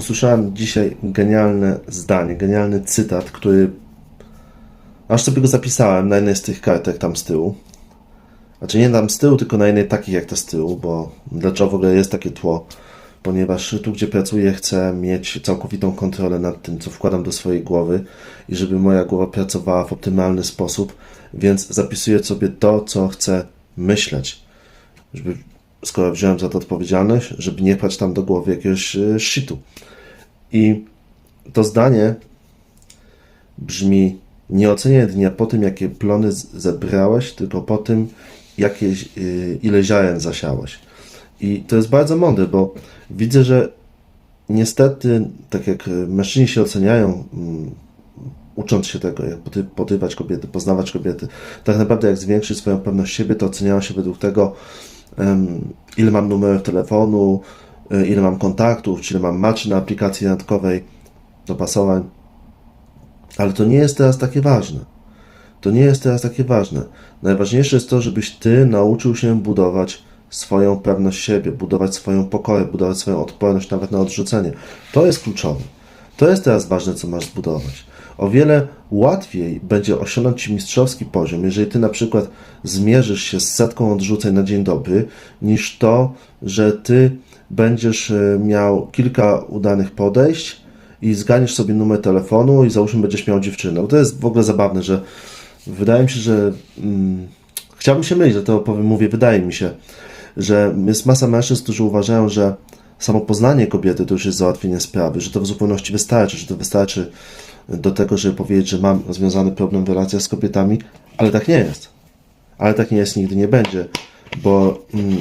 usłyszałem dzisiaj genialne zdanie, genialny cytat, który aż sobie go zapisałem na jednej z tych kartek tam z tyłu. Znaczy nie tam z tyłu, tylko na jednej takich jak ta z tyłu, bo dlaczego w ogóle jest takie tło? Ponieważ tu, gdzie pracuję, chcę mieć całkowitą kontrolę nad tym, co wkładam do swojej głowy i żeby moja głowa pracowała w optymalny sposób, więc zapisuję sobie to, co chcę myśleć. Żeby, skoro wziąłem za to odpowiedzialność, żeby nie pchać tam do głowy jakiegoś e, shitu. I to zdanie brzmi: Nie oceniaj dnia po tym, jakie plony zebrałeś, tylko po tym, jakie, y, ile ziaren zasiałeś. I to jest bardzo mądre, bo widzę, że niestety, tak jak y, mężczyźni się oceniają, ucząc się tego, jak poty- potywać kobiety, poznawać kobiety, tak naprawdę jak zwiększyć swoją pewność siebie, to oceniają się według tego, ile mam numerów telefonu, y, ile mam kontaktów, czy ile mam maczy na aplikacji randkowej, dopasowań. Ale to nie jest teraz takie ważne. To nie jest teraz takie ważne. Najważniejsze jest to, żebyś ty nauczył się budować swoją pewność siebie, budować swoją pokorę, budować swoją odporność nawet na odrzucenie. To jest kluczowe. To jest teraz ważne, co masz zbudować. O wiele łatwiej będzie osiągnąć mistrzowski poziom, jeżeli ty na przykład zmierzysz się z setką odrzuceń na dzień dobry, niż to, że ty będziesz e, miał kilka udanych podejść i zganiesz sobie numer telefonu i załóżmy będziesz miał dziewczynę. Bo to jest w ogóle zabawne, że wydaje mi się, że mm, chciałbym się mylić, dlatego powiem, mówię, wydaje mi się, że jest masa mężczyzn, którzy uważają, że samo poznanie kobiety to już jest załatwienie sprawy, że to w zupełności wystarczy, że to wystarczy do tego, żeby powiedzieć, że mam rozwiązany problem w relacjach z kobietami, ale tak nie jest. Ale tak nie jest, nigdy nie będzie, bo mm,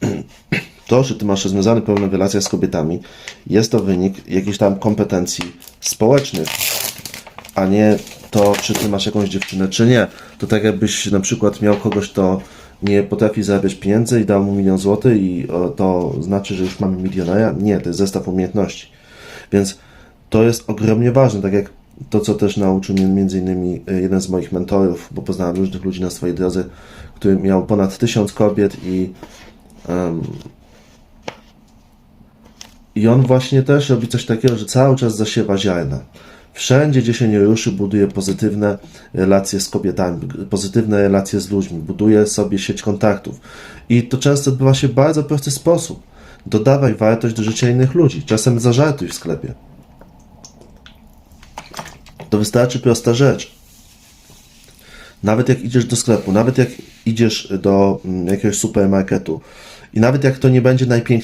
to, że ty masz rozwiązany problem w relacjach z kobietami, jest to wynik jakichś tam kompetencji społecznych, a nie to, czy ty masz jakąś dziewczynę, czy nie. To tak jakbyś na przykład miał kogoś, kto nie potrafi zarabiać pieniędzy i dał mu milion złotych i to znaczy, że już mamy milionera. Nie, to jest zestaw umiejętności. Więc to jest ogromnie ważne, tak jak to, co też nauczył mnie między innymi y, jeden z moich mentorów, bo poznałem różnych ludzi na swojej drodze, który miał ponad tysiąc kobiet i em, i on właśnie też robi coś takiego, że cały czas zasiewa ziarna. Wszędzie, gdzie się nie ruszy, buduje pozytywne relacje z kobietami, pozytywne relacje z ludźmi, buduje sobie sieć kontaktów. I to często odbywa się w bardzo prosty sposób. Dodawaj wartość do życia innych ludzi. Czasem zażartuj w sklepie. To wystarczy prosta rzecz. Nawet jak idziesz do sklepu, nawet jak idziesz do mm, jakiegoś supermarketu i nawet jak to nie będzie najpiękniejsze,